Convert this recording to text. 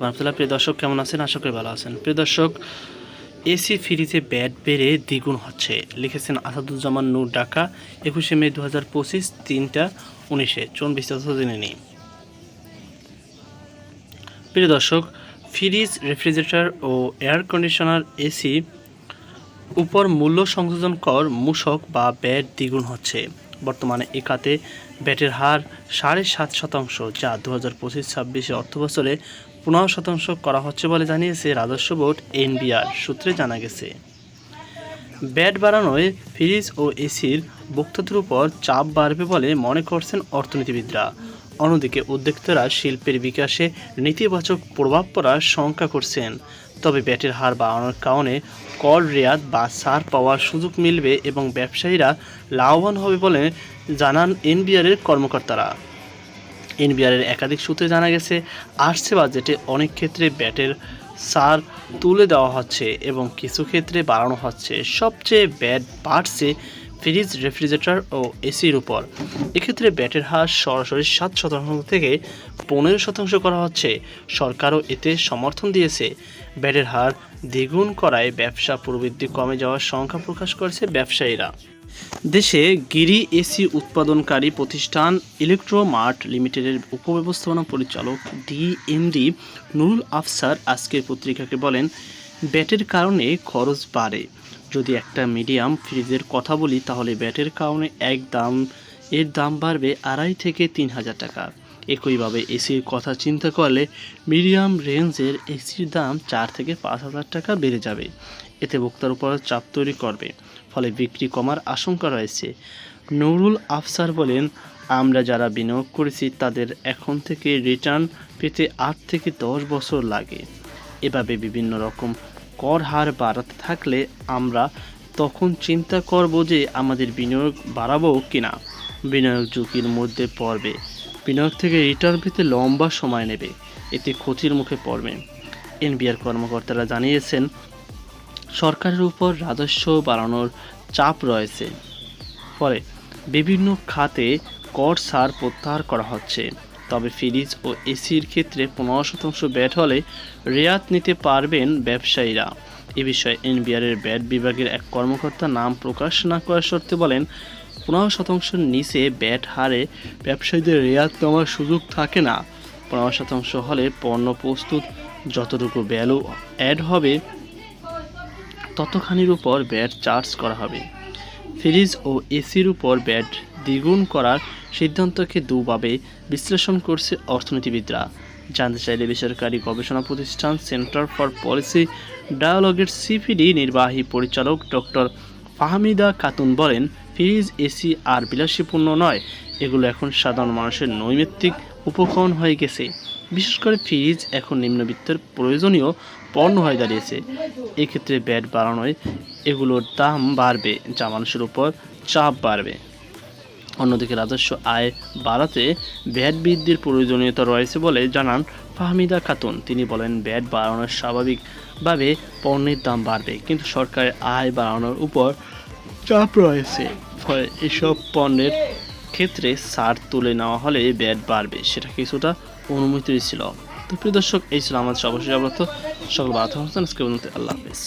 রহমতুল্লাহ প্রিয় দর্শক, কেমন আছেন? আশা করি ভালো আছেন। প্রিয় দর্শক, এসি ফ্রিজে ব্যাট বেড়ে দ্বিগুণ হচ্ছে, লিখেছেন আসাদুজ্জামান নূর ঢাকা, একুশে মে দু হাজার পঁচিশ, তিনটা উনিশে। চোন বিস্তারিত জেনে নিই। প্রিয় দর্শক, ফ্রিজ, রেফ্রিজারেটর ও এয়ার কন্ডিশনার এসি উপর মূল্য সংযোজন কর, মূসক বা ব্যাট দ্বিগুণ হচ্ছে। বর্তমানে এ খাতে ব্যাটের হার সাড়ে সাত শতাংশ, যা দু হাজার পঁচিশ ছাব্বিশে অর্থবছরে পনেরো শতাংশ করা হচ্ছে বলে জানিয়েছে রাজস্ব বোর্ড এনবিআর সূত্রে জানা গেছে। ব্যাট বাড়ানোয় ফ্রিজ ও এসির ভোক্তাদের উপর চাপ বাড়বে বলে মনে করছেন অর্থনীতিবিদরা। অন্যদিকে উদ্যোক্তারা শিল্পের বিকাশে নেতিবাচক প্রভাব পড়ার শঙ্কা করছেন। তবে ব্যাটের হার বাড়ানোর কারণে কর রেয়াত বা সার পাওয়ার সুযোগ মিলবে এবং ব্যবসায়ীরা লাভবান হবে বলে জানান এনবিআরের কর্মকর্তারা। এনবিআরের একাধিক সূত্রে জানা গেছে, আসছে বাজেটে অনেক ক্ষেত্রে ব্যাটের সার তুলে দেওয়া হচ্ছে এবং কিছু ক্ষেত্রে বাড়ানো হচ্ছে। সবচেয়ে ব্যাট বাড়ছে ফ্রিজ, রেফ্রিজারেটর ও এসির উপর। এক্ষেত্রে ব্যাটের হার সরাসরি সাত শতাংশ থেকে পনেরো শতাংশ করা হচ্ছে। সরকারও এতে সমর্থন দিয়েছে। ব্যাটের হার দ্বিগুণ করায় ব্যবসা প্রবৃদ্ধি কমে যাওয়ার সংখ্যা প্রকাশ করেছে ব্যবসায়ীরা। দেশে গিরি এসি উৎপাদনকারী প্রতিষ্ঠান ইলেকট্রোমার্ট লিমিটেডের উপব্যবস্থাপনা পরিচালক ডিএমডি নুরুল আফসার আজকের পত্রিকাকে বলেন, ব্যাটের কারণে খরচ বাড়ে। যদি একটা মিডিয়াম ফ্রিজের কথা বলি, তাহলে ব্যাটের কারণে এক দাম, এর দাম বাড়বে আড়াই থেকে তিন হাজার টাকা। একইভাবে এসির কথা চিন্তা করলে মিডিয়াম রেঞ্জের এসির দাম চার থেকে পাঁচ হাজার টাকা বেড়ে যাবে। এতে ভোক্তার উপর চাপ তৈরি করবে। ফলে বিক্রি কমার আশঙ্কা রয়েছে। নুরুল আফসার বলেন, আমরা যারা বিনিয়োগ করেছি, তাদের এখন থেকে রিটার্ন পেতে আট থেকে দশ বছর লাগে। এভাবে বিভিন্ন রকম কর হার বাড়াতে থাকলে আমরা তখন চিন্তা করব যে আমাদের বিনিয়োগ বাড়াবো কিনা। বিনিয়োগ ঝুঁকির মধ্যে পড়বে। বিনিয়োগ থেকে রিটার্ন পেতে লম্বা সময় নেবে। এতে ক্ষতির মুখে পড়বে। এনবিআর কর্মকর্তারা জানিয়েছেন, সরকারের উপর রাজস্ব বাড়ানোর চাপ রয়েছে। ফলে বিভিন্ন খাতে কর ছাড় প্রত্যাহার করা হচ্ছে। তবে ফ্রিজ ও এসির ক্ষেত্রে পনেরো শতাংশ ব্যাট হলে রেয়াত নিতে পারবেন ব্যবসায়ীরা। এ বিষয়ে এনবিআরের ব্যাট বিভাগের এক কর্মকর্তা নাম প্রকাশ না করার শর্তে বলেন, পনেরো শতাংশের নিচে ব্যাট হারে ব্যবসায়ীদের রেয়াত নেওয়ার সুযোগ থাকে না। পনেরো শতাংশ হলে পণ্য প্রস্তুত, যতটুকু ভ্যালু অ্যাড হবে, ততখানির উপর ব্যাট চার্জ করা হবে। ফ্রিজ ও এসির উপর ব্যাট দ্বিগুণ করার সিদ্ধান্তকে দুভাবে বিশ্লেষণ করছে অর্থনীতিবিদরা। জানতে চাইলে বেসরকারি গবেষণা প্রতিষ্ঠান সেন্টার ফর পলিসি ডায়ালগের সিপিডি নির্বাহী পরিচালক ডক্টর ফাহমিদা খাতুন বলেন, ফ্রিজ, এসি আর বিলাসীপূর্ণ নয়। এগুলো এখন সাধারণ মানুষের নৈমিত্তিক উপকরণ হয়ে গেছে। বিশেষ করে ফ্রিজ এখন নিম্নবিত্তের প্রয়োজনীয় পণ্য হয়ে দাঁড়িয়েছে। এক্ষেত্রে ব্যাট বাড়ানোয় এগুলোর দাম বাড়বে। যা মানুষের উপর চাপ বাড়বে। অন্যদিকে রাজস্ব আয় বাড়াতে ব্যাট বৃদ্ধির প্রয়োজনীয়তা রয়েছে বলে জানান ফাহমিদা খাতুন। তিনি বলেন, ব্যাট বাড়ানোর স্বাভাবিকভাবে পণ্যের দাম বাড়বে, কিন্তু সরকারের আয় বাড়ানোর উপর চাপ রয়েছে। ফলে এসব পণ্যের ক্ষেত্রে ছাড় তুলে নেওয়া হলে ব্যাট বাড়বে, সেটা কিছুটা অনুমতি ছিল। তো প্রিয় দর্শক, এই ছিল আমাদের সর্বশেষ অবস্থা সকল বাধা আজকে পর্যন্ত আল্লাহ হাফিজ।